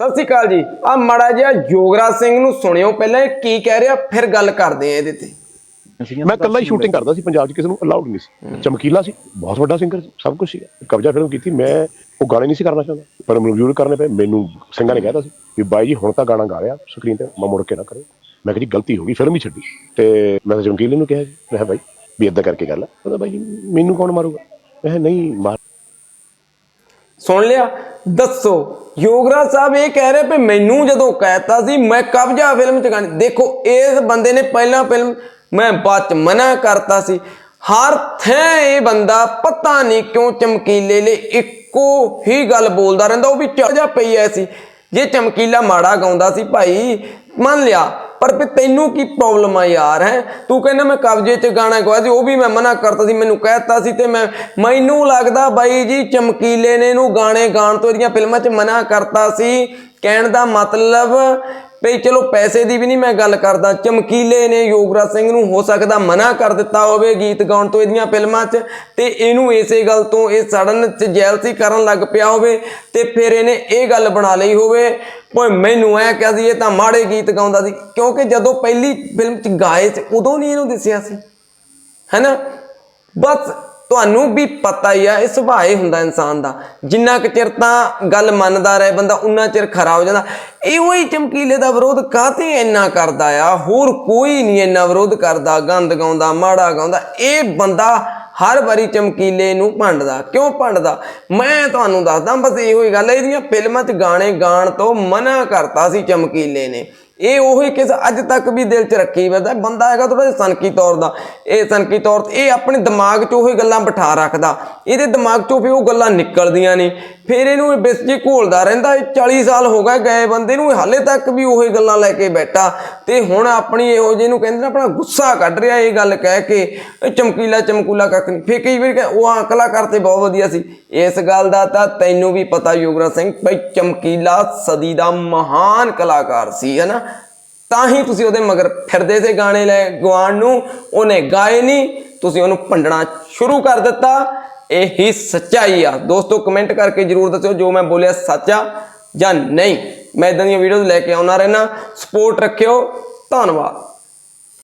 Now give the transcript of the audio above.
ਸਤਿ ਸ਼੍ਰੀ ਅਕਾਲ ਜੀ। ਆ ਮੜਾ ਜਿਹਾ ਯੋਗਰਾਜ ਸਿੰਘ ਨੂੰ ਸੁਣਿਓ ਪਹਿਲਾਂ ਇਹ ਕੀ ਕਹਿ ਰਿਹਾ ਫਿਰ ਗੱਲ ਕਰਦੇ ਆ ਇਹਦੇ ਤੇ। ਮੈਂ ਇਕੱਲਾ ਹੀ ਸ਼ੂਟਿੰਗ ਕਰਦਾ ਸੀ ਪੰਜਾਬ 'ਚ ਕਿਸੇ ਨੂੰ ਅਲਾਉਡ ਨਹੀਂ ਸੀ। ਚਮਕੀਲਾ ਸੀ ਬਹੁਤ ਵੱਡਾ ਸਿੰਗਰ ਸਭ ਕੁਝ ਸੀ। ਕਬਜ਼ਾ ਫਿਲਮ ਕੀਤੀ ਮੈਂ ਉਹ ਗਾਣੇ ਨਹੀਂ ਸੀ ਕਰਨਾ ਚਾਹੁੰਦਾ। ਪਰ ਮੈਨੂੰ ਰਿਵਿਊ ਕਰਨੇ ਪਏ ਮੈਨੂੰ ਸਿੰਘਾਂ ਨੇ ਕਹਿਤਾ ਸੀ ਵੀ ਬਾਈ ਜੀ ਹੁਣ ਤਾਂ ਗਾਣਾ ਗਾ ਲਿਆ ਸਕਰੀਨ ਤੇ ਮੈਂ ਮੁੜ ਕੇ ਨਾ ਕਰੇ ਮੈਂ ਕਿਹਾ ਜੀ ਗਲਤੀ ਹੋ ਗਈ ਫਿਲਮ ਹੀ ਛੱਡੀ। ਤੇ ਮੈਂ ਤਾਂ ਚਮਕੀਲੇ ਨੂੰ ਕਿਹਾ ਜੀ ਮੈਂ ਕਿਹਾ ਬਾਈ ਵੀ ਇਦਾਂ ਕਰਕੇ ਗੱਲ ਆ। ਉਹਦਾ ਬਾਈ ਮੈਨੂੰ ਕੌਣ ਮਾਰੂਗਾ? ਮੈਂ ਕਿਹਾ ਨਹੀਂ ਮਾਰ ਸੁਣ ਲਿਆ ਦੱਸੋ। ਯੋਗਰਾਜ ਸਾਹਿਬ ਇਹ ਕਹਿ ਰਹੇ ਵੀ ਮੈਨੂੰ ਜਦੋਂ ਕਹਿਤਾ ਸੀ, ਮੈਂ ਕਬਜ਼ਾ ਫਿਲਮ ਚ ਗਾਣੇ ਦੇਖੋ, ਇਸ ਬੰਦੇ ਨੇ ਪਹਿਲਾਂ ਫਿਲਮ ਮੈਂ ਬਾਅਦ ਚ ਮਨਾ ਕਰਤਾ ਸੀ। ਹਰ ਥੈਂ ਇਹ ਬੰਦਾ ਪਤਾ ਨਹੀਂ ਕਿਉਂ ਚਮਕੀਲੇ ਲਈ ਇੱਕੋ ਹੀ ਗੱਲ ਬੋਲਦਾ ਰਹਿੰਦਾ, ਉਹ ਵੀ ਚੜਜਾ ਪਈ ਐ ਸੀ। ਜੇ ਚਮਕੀਲਾ ਮਾੜਾ ਗਾਉਂਦਾ ਸੀ ਭਾਈ, ਮੰਨ ਲਿਆ ਪਰ ਵੀ ਤੈਨੂੰ ਕੀ ਪ੍ਰੋਬਲਮ ਆ ਯਾਰ, ਹੈ? ਤੂੰ ਕਹਿੰਦਾ ਮੈਂ ਕਬਜ਼ੇ 'ਚ ਗਾਣਾ ਗਵਾਇਆ ਸੀ, ਉਹ ਵੀ ਮੈਂ ਮਨਾ ਕਰਤਾ ਸੀ, ਮੈਨੂੰ ਕਹਿਤਾ ਸੀ ਤੇ ਮੈਂ ਮੈਨੂੰ ਲੱਗਦਾ ਬਾਈ ਜੀ ਚਮਕੀਲੇ ਨੇ ਇਹਨੂੰ ਗਾਣੇ ਗਾਣ ਤੋਂ ਇਹਦੀਆਂ ਫਿਲਮਾਂ 'ਚ ਮਨਾ ਕਰਤਾ ਸੀ। ਕਹਿਣ ਦਾ ਮਤਲਬ ਵੀ ਚਲੋ ਪੈਸੇ ਦੀ ਵੀ ਨਹੀਂ ਮੈਂ ਗੱਲ ਕਰਦਾ, ਚਮਕੀਲੇ ਨੇ ਯੋਗਰਾਜ ਸਿੰਘ ਨੂੰ ਹੋ ਸਕਦਾ ਮਨਾ ਕਰ ਦਿੱਤਾ ਹੋਵੇ ਗੀਤ ਗਾਉਣ ਤੋਂ ਇਹਦੀਆਂ ਫਿਲਮਾਂ 'ਚ, ਤੇ ਇਹਨੂੰ ਇਸੇ ਗੱਲ ਤੋਂ ਇਹ ਸੜਨ 'ਚ ਜੈਲਸੀ ਕਰਨ ਲੱਗ ਪਿਆ ਹੋਵੇ, ਤੇ ਫਿਰ ਇਹਨੇ ਇਹ ਗੱਲ ਬਣਾ ਲਈ ਹੋਵੇ ਓਏ ਮੈਨੂੰ ਐ ਕਿਹਾ ਸੀ, ਇਹ ਤਾਂ ਮਾੜੇ ਗੀਤ ਗਾਉਂਦਾ ਸੀ, ਕਿਉਂਕਿ ਜਦੋਂ ਪਹਿਲੀ ਫਿਲਮ 'ਚ ਗਾਏ ਸੀ, ਉਦੋਂ ਨਹੀਂ ਇਹਨੂੰ ਦਿਸਿਆ ਸੀ। ਹੈਨਾ ਬਸ ਤੁਹਾਨੂੰ ਵੀ ਪਤਾ ਹੀ ਆ, ਇਹ ਸੁਭਾਅ ਹੀ ਹੁੰਦਾ ਇਨਸਾਨ ਦਾ। ਜਿੰਨਾ ਕੁ ਚਿਰ ਤਾਂ ਗੱਲ ਮੰਨਦਾ ਰਹੇ ਬੰਦਾ, ਉਨਾ ਚਿਰ ਖਰਾ ਹੋ ਜਾਂਦਾ। ਇਹੋ ਹੀ ਚਮਕੀਲੇ ਦਾ ਵਿਰੋਧ ਕਾਤੇ ਇੰਨਾ ਕਰਦਾ ਆ? ਹੋਰ ਕੋਈ ਨਹੀਂ ਇੰਨਾ ਵਿਰੋਧ ਕਰਦਾ, ਗੰਦ ਗਾਉਂਦਾ, ਮਾੜਾ ਗਾਉਂਦਾ। ਇਹ ਬੰਦਾ ਹਰ ਵਾਰੀ ਚਮਕੀਲੇ ਨੂੰ ਭੰਡਦਾ। ਕਿਉਂ ਭੰਡਦਾ? ਮੈਂ ਤੁਹਾਨੂੰ ਦੱਸਦਾ, ਬਸ ਇਹੋ ਹੀ ਗੱਲ ਹੈ ਇਹਦੀਆਂ ਫਿਲਮਾਂ 'ਚ ਗਾਣੇ ਗਾਣ ਤੋਂ ਮਨਾ ਕਰਤਾ ਸੀ ਚਮਕੀਲੇ ਨੇ। ਇਹ ਉਹੀ ਕਿਸ ਅੱਜ ਤੱਕ ਵੀ ਦਿਲ 'ਚ ਰੱਖੀ ਵਰਦਾ ਬੰਦਾ ਹੈਗਾ ਥੋੜਾ ਜਿਹਾ ਸਨਕੀ ਤੌਰ ਦਾ। ਇਹ ਸਨਕੀ ਤੌਰ ਤੇ ਇਹ ਆਪਣੇ ਦਿਮਾਗ 'ਚ ਉਹੀ ਗੱਲਾਂ ਬਿਠਾ ਰੱਖਦਾ। ਇਹਦੇ ਦਿਮਾਗ 'ਚੋਂ ਵੀ ਉਹ ਗੱਲਾਂ ਨਿਕਲਦੀਆਂ ਨੇ। ਫਿਰ ਇਹਨੂੰ ਇਹ ਬਿਸ ਜੀ ਘੋਲਦਾ ਰਹਿੰਦਾ, ਇਹ 40 ਸਾਲ ਹੋ ਗਏ ਗਏ ਬੰਦੇ ਨੂੰ ਹਾਲੇ ਤੱਕ ਵੀ ਉਹੀ ਗੱਲਾਂ ਲੈ ਕੇ ਬੈਠਾ। ਤੇ ਹੁਣ ਆਪਣੀ ਇਹੋ ਜਿਹੇ ਨੂੰ ਕਹਿੰਦੇ ਨਾ, ਆਪਣਾ ਗੁੱਸਾ ਕੱਢ ਰਿਹਾ ਇਹ ਗੱਲ ਕਹਿ ਕੇ। ਚਮਕੀਲਾ ਚਮਕੂਲਾ ਕੱਖ ਨਹੀਂ। ਫਿਰ ਕਈ ਵਾਰ ਕਹਿ- ਉਹ ਹਾਂ ਕਲਾਕਾਰ ਤੇ ਬਹੁਤ ਵਧੀਆ ਸੀ। ਇਸ ਗੱਲ ਦਾ ਤਾਂ ਤੈਨੂੰ ਵੀ ਪਤਾ ਯੋਗਰਾਜ ਸਿੰਘ, ਬਈ ਚਮਕੀਲਾ ਸਦੀ ਦਾ ਮਹਾਨ ਕਲਾਕਾਰ ਸੀ ਹੈ ਤਾਂ ਹੀ ਤੁਸੀਂ ਉਹਦੇ ਮਗਰ ਫਿਰਦੇ ਸੀ ਗਾਣੇ ਲੈ ਗਵਾਣ ਨੂੰ। ਉਹਨੇ ਗਾਏ ਨਹੀਂ, ਤੁਸੀਂ ਉਹਨੂੰ ਭੰਡਣਾ ਸ਼ੁਰੂ ਕਰ ਦਿੱਤਾ। ਇਹ ਹੀ ਸੱਚਾਈ ਆ। ਦੋਸਤੋ ਕਮੈਂਟ ਕਰਕੇ ਜਰੂਰ ਦੱਸਿਓ ਜੋ ਮੈਂ ਬੋਲਿਆ ਸੱਚ ਆ ਜਾਂ ਨਹੀਂ। ਮੈਂ ਇਦਾਂ ਦੀਆਂ ਵੀਡੀਓਜ਼ ਲੈ ਕੇ ਆਉਣਾ ਰਹਿਣਾ ਸਪੋਰਟ ਰੱਖਿਓ। ਧੰਨਵਾਦ।